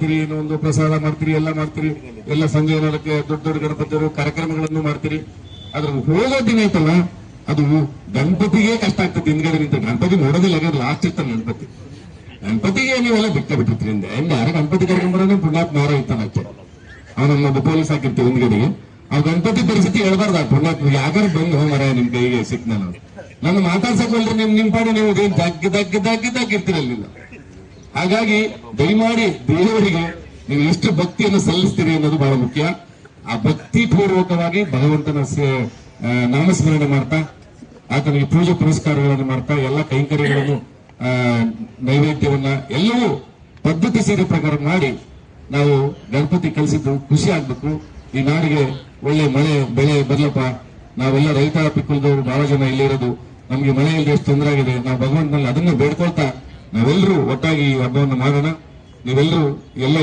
ಮಾಡ್ತೀರಿ ಏನೋ ಒಂದು ಪ್ರಸಾದ ಮಾಡ್ತೀರಿ, ಎಲ್ಲ ಮಾಡ್ತೀರಿ, ಎಲ್ಲ ಸಂಜೆ ನಾಲ್ಕು ದೊಡ್ಡ ದೊಡ್ಡ ಗಣಪತಿಯವರು ಕಾರ್ಯಕ್ರಮಗಳನ್ನು ಮಾಡ್ತೀರಿ. ಅದ್ರ ಹೋಗೋ ದಿನ ಐತಲ್ಲ, ಅದು ಗಣಪತಿಗೆ ಕಷ್ಟ ಆಗ್ತದೆ, ಹಿಂದ್ಗಡೆ ನಿಂತ. ಗಣಪತಿ ನೋಡೋದಿಲ್ಲ ಯಾಕಂದ್ರೆ ಲಾಸ್ಟ್ ಇರ್ತಾನೆ ಗಣಪತಿ. ಗಣಪತಿಗೆ ನೀವೆಲ್ಲ ಬಿಟ್ಟ ಬಿಟ್ಟಿರ್ತೀರಿ, ಹಿಂದೆ. ಹಿಂದೆ ಯಾರ ಗಣಪತಿ ಕರ್ಕೊಂಡ್ಬರೋದೇ ಪುಣ್ಯಾತ್ ಮಾರ ಇರ್ತಾನೆ ಅಷ್ಟೇ. ಒಬ್ಬ ಪೊಲೀಸ್ ಹಾಕಿರ್ತೀವಿ ಹಿಂದ್ಗಡೆಗೆ. ಆ ಗಣಪತಿ ಪರಿಸ್ಥಿತಿ ಹೇಳ್ಬಾರ್ದು ಪುಣ್ಯಾತ್ ಯಾಕಾರ ಬಂದು ಹೋ ಮರ ನಿಮ್ ಕೈಗೆ ಸಿಕ್ ನಾನು ನನ್ನ ಮಾತಾಡ್ಸಕ್ ನಿಮ್ ನಿಮ್ ಪಾಡಿ ನೀವು ದಗ್ ದಗ್ ದಗ್ ದಗ್ ದಗ್ಗಿರ್ತೀರಲ್ಲ ಹಾಗಾಗಿ ದಯಮಾಡಿ ದೇವರಿಗೆ ನೀವು ಎಷ್ಟು ಭಕ್ತಿಯನ್ನು ಸಲ್ಲಿಸ್ತೀರಿ ಅನ್ನೋದು ಬಹಳ ಮುಖ್ಯ. ಆ ಭಕ್ತಿ ಪೂರ್ವಕವಾಗಿ ಭಗವಂತನ ನಾಮಸ್ಮರಣೆ ಮಾಡ್ತಾ, ಆತನಿಗೆ ಪೂಜೆ ಪುರಸ್ಕಾರಗಳನ್ನು ಮಾಡ್ತಾ, ಎಲ್ಲ ಕೈಂಕರ್ಯಗಳನ್ನು ನೈವೇದ್ಯವನ್ನ ಎಲ್ಲವೂ ಪದ್ಧತಿ ಸೇರಿ ಪ್ರಕಾರ ಮಾಡಿ ನಾವು ಗಣಪತಿ ಕಲಿಸಿದ್ದು ಖುಷಿ ಆಗ್ಬೇಕು. ಈ ನಾಡಿಗೆ ಒಳ್ಳೆ ಮಳೆ, ಬೆಳೆ ಬರ್ಲಪ್ಪ. ನಾವೆಲ್ಲ ರೈತಾಪಿ ಕುಲದವರು ಬಹಳ ಜನ ಇಲ್ಲಿ ಇರೋದು ನಮ್ಗೆ ಮಳೆಯಲ್ಲಿ ಎಷ್ಟು ತೊಂದರೆ ಆಗಿದೆ, ನಾವು ಭಗವಂತನಲ್ಲಿ ಅದನ್ನು ಬೇಡ್ಕೊಳ್ತಾ ನಾವೆಲ್ಲರೂ ಒಟ್ಟಾಗಿ ಈ ಹಬ್ಬವನ್ನು ಮಾಡೋಣ. ನೀವೆಲ್ಲರೂ ಎಲ್ಲ